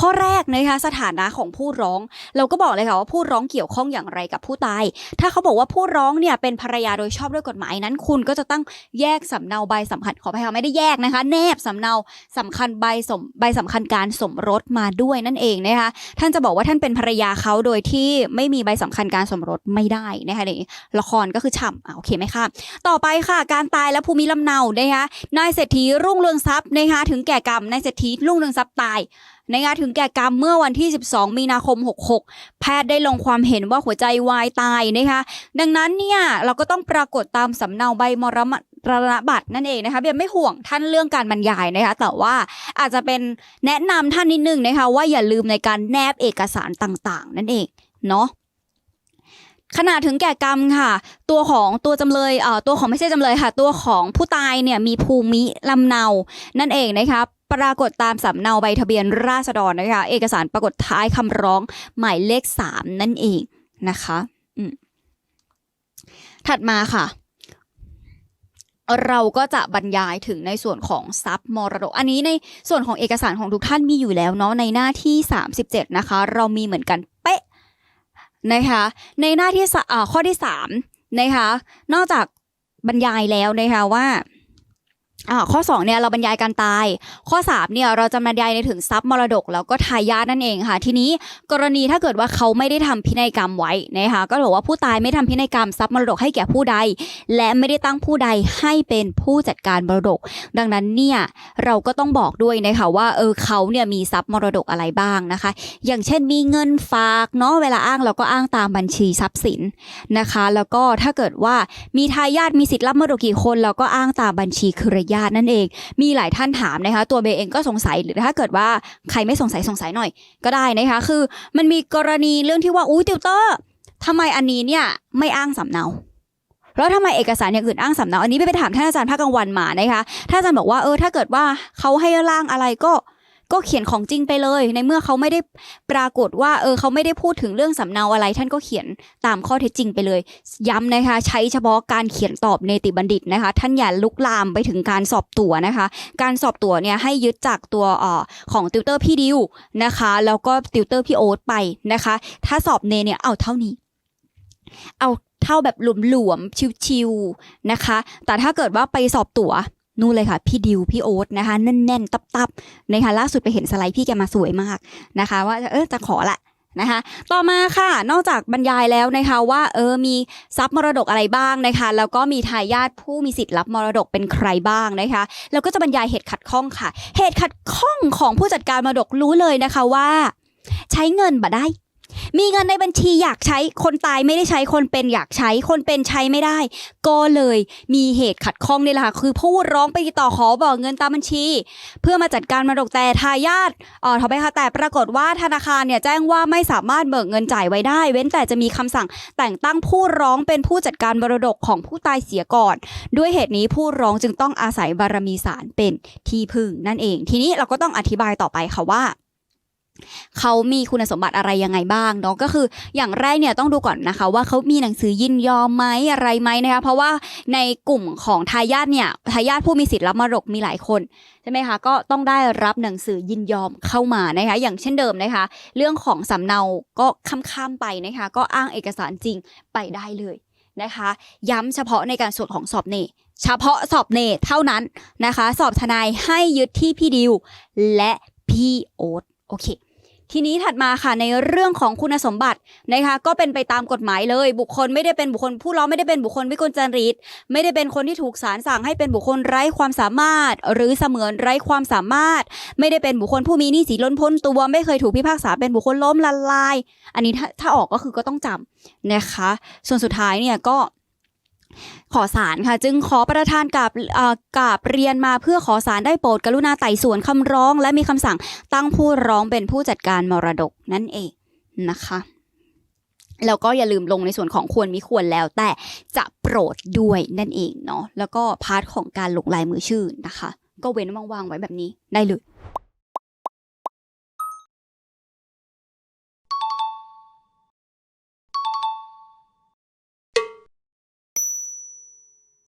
ข้อแรกนะคะสถานะของผู้ร้อง เราก็บอกเลยค่ะว่าผู้ร้องเกี่ยวข้องอย่างไรกับผู้ตาย ถ้าเขาบอกว่าผู้ร้องเนี่ยเป็นภรรยาโดยชอบด้วยกฎหมายนั้น คุณก็จะต้องแยกสำเนาใบสำคัญขออภัยค่ะไม่ได้แยกนะคะ แนบสำเนาสำคัญใบสมใบสำคัญการสมรสมาด้วยนั่นเองนะคะท่านจะบอกว่าท่านเป็นภรรยาเขาโดยที่ไม่มีใบสำคัญการสมรสไม่ได้นะคะในละครก็คือฉ่ำอะโอเคไหมคะต่อไปค่ะการตายและภูมิลำเนานะคะนายเศรษฐีรุ่งเรืองทรัพย์นะคะถึงแก่กรรมนายเศรษฐีรุ่งเรืองทรัพย์ตาย นะคะถึงแก่กรรมเมื่อวันที่ 12 มีนาคม 66 แพทย์ได้ลงความเห็นว่าหัวใจวายตายนะคะดังนั้นเนี่ยเราก็ต้องปรากฏตามสำเนาใบมรณบัตรนั่นเองนะคะเบียไม่ห่วงท่านเรื่องการบรรยายนะคะแต่ว่าอาจจะเป็นแนะนำท่านนิดนึงนะคะว่าอย่าลืมในการแนบเอกสารต่างๆ นั่นเองเนาะขณะถึงแก่กรรมค่ะ ตัวของตัวจำเลยเอ่อตัวของไม่ใช่จำเลยค่ะ ตัวของผู้ตายเนี่ยมีภูมิลำเนา นั่นเองนะคะ ปรากฏตามสำเนาใบทะเบียนราษฎรนะคะ เอกสารปรากฏท้ายคำร้องหมายเลขสามนั่นเองนะคะถัดมาค่ะ เราก็จะบรรยายถึงในส่วนของทรัพย์มรดก อันนี้ในส่วนของเอกสารของทุกท่านมีอยู่แล้วเนาะในหน้าที่ 37 นะคะ เรามีเหมือนกันเป๊ะนะคะ ในหน้าที่อ่าข้อที่3นะคะ นอกจากบรรยายแล้วนะคะว่า ข้อ2เนี่ยเราบรรยายการตาย ข้อ3เนี่ยเราจะบรรยายในถึงทรัพย์มรดก แล้วก็ทายาทนั่นเองค่ะ ทีนี้กรณีถ้าเกิดว่าเขาไม่ได้ทำพินัยกรรมไว้นะคะก็บอว่าผู้ตายไม่ทำพินัยกรรมทรัพย์มรดกให้แก่ผู้ใด และไม่ได้ตั้งผู้ใดให้เป็นผู้จัดการมรดก ดังนั้นเนี่ยเราก็ต้องบอกด้วยนะคะว่าเออเขาเนี่ยมีทรัพย์มรดกอะไรบ้างนะคะ อย่างเช่นมีเงินฝากเนาะเวลาอ้างเราก็อ้างตามบัญชีทรัพย์สินนะคะ แล้วก็ถ้าเกิดว่ามีทายาทมีสิทธิ์รับมรดกกี่คน เราก็อ้างตามบัญชีเครือญาตินั่นเอง มีหลายท่านถามนะคะ ตัวเบย์เองก็สงสัยหรือถ้าเกิดว่าใครไม่สงสัยสงสัยหน่อย ก็ได้นะคะ คือมันมีกรณีเรื่องที่ว่าอุ้ยติวเตอร์ทำไมอันนี้เนี่ยไม่อ้างสำเนาแล้วทำไมเอกสารอย่างอื่นอ้างสำเนา อันนี้ไปไปถามท่านอาจารย์ภาคกลางวันมานะคะ ท่านอาจารย์บอกว่าเออถ้าเกิดว่าเขาให้ร่างอะไรก็ ก็เขียนของจริงไปเลย ในเมื่อเขาไม่ได้ปรากฏว่าเออเขาไม่ได้พูดถึงเรื่องสำเนาอะไร ท่านก็เขียนตามข้อเท็จจริงไปเลย ย้ำนะคะ ใช้เฉพาะการเขียนตอบเนติบัณฑิตนะคะ ท่านอย่าลุกลามไปถึงการสอบตัวนะคะ การสอบตัวเนี่ยให้ยึดจากตัวออของติวเตอร์พี่ดิวนะคะแล้วก็ติวเตอร์พี่โอ๊ตไปนะคะ ถ้าสอบเนเนี่ยเอาเท่านี้ เอาเท่าแบบหลวมๆชิวๆนะคะ แต่ถ้าเกิดว่าไปสอบตั๋ว นู่นเลยค่ะ พี่ดิวพี่โอ๊ตนะคะแน่นๆตับๆนะคะล่าสุดไปเห็นสไลด์พี่แกมาสวยมากนะคะ ว่าเออจะขอละนะคะต่อมาค่ะนอกจากบรรยายแล้วนะคะว่าเออมีทรัพย์มรดกอะไรบ้างนะคะแล้วก็มีทายาทผู้มีสิทธิ์รับมรดกเป็นใครบ้างนะคะแล้วก็จะบรรยายเหตุขัดข้องค่ะ เหตุขัดข้องของผู้จัดการมรดกรู้เลยนะคะว่า ใช้เงินบ่ได้ มีเงินในบัญชีอยากใช้คนตายไม่ได้ใช้คนเป็นอยากใช้คนเป็นใช้ไม่ได้ ก็เลยมีเหตุขัดข้องนี่แหละค่ะคือผู้ร้องไปติดต่อขอบอกเงินตามบัญชี เพื่อมาจัดการมรดกแต่ทายาทเอ่อทำไมคะแต่ปรากฏว่าธนาคารเนี่ยแจ้งว่าไม่สามารถเบิกเงินจ่ายไว้ได้ เว้นแต่จะมีคำสั่งแต่งตั้งผู้ร้องเป็นผู้จัดการมรดกของผู้ตายเสียก่อน ด้วยเหตุนี้ผู้ร้องจึงต้องอาศัยบารมีศาลเป็นที่พึ่งนั่นเอง ทีนี้เราก็ต้องอธิบายต่อไปค่ะว่า เขามีคุณสมบัติอะไรยังไงบ้างเนาะก็คืออย่างแรกเนี่ยต้องดูก่อนนะคะ ว่าเขามีหนังสือยินยอมไหมอะไรไหมนะคะเพราะว่าในกลุ่มของทายาทเนี่ยทายาทผู้มีสิทธิ์รับมรดกมีหลายคนใช่ไหมคะก็ต้องได้รับหนังสือยินยอมเข้ามานะคะ อย่างเช่นเดิมนะคะ เรื่องของสำเนาก็ข้ามๆไปนะคะ ก็อ้างเอกสารจริงไปได้เลยนะคะ ย้ำเฉพาะในการสวนของสอบเนตเฉพาะสอบเนตเท่านั้นนะคะ สอบทนายให้ยึดที่พี่ดิวและพี่โอ๊ตโอเค ทีนี้ถัดมาค่ะในเรื่องของคุณสมบัตินะคะก็เป็นไปตามกฎหมายเลย บุคคลไม่ได้เป็นบุคคลผู้ร้องไม่ได้เป็นบุคคลวิกลจริต ไม่ได้เป็นคนที่ถูกศาลสั่งให้เป็นบุคคลไร้ความสามารถ หรือเสมือนไร้ความสามารถ ไม่ได้เป็นบุคคลผู้มีหนี้สินล้นพ้นตัวไม่เคยถูกพิพากษาเป็นบุคคลล้มละลาย อันนี้ถ้าถ้าออกก็คือก็ต้องจำนะคะ ส่วนสุดท้ายเนี่ยก็ ขอศาลค่ะจึงขอประธานกับกราบเรียนมาเพื่อขอศาลได้โปรดกรุณาไต่สวนคำร้อง และมีคำสั่งตั้งผู้ร้องเป็นผู้จัดการมรดกนั่นเองนะคะแล้วก็อย่าลืมลงในส่วนของควรมิควรแล้ว แต่จะโปรดด้วยนั่นเองเนาะแล้วก็พาร์ทของการลงลายมือชื่อนะคะ ก็เว้นว่างๆไว้แบบนี้ได้เลย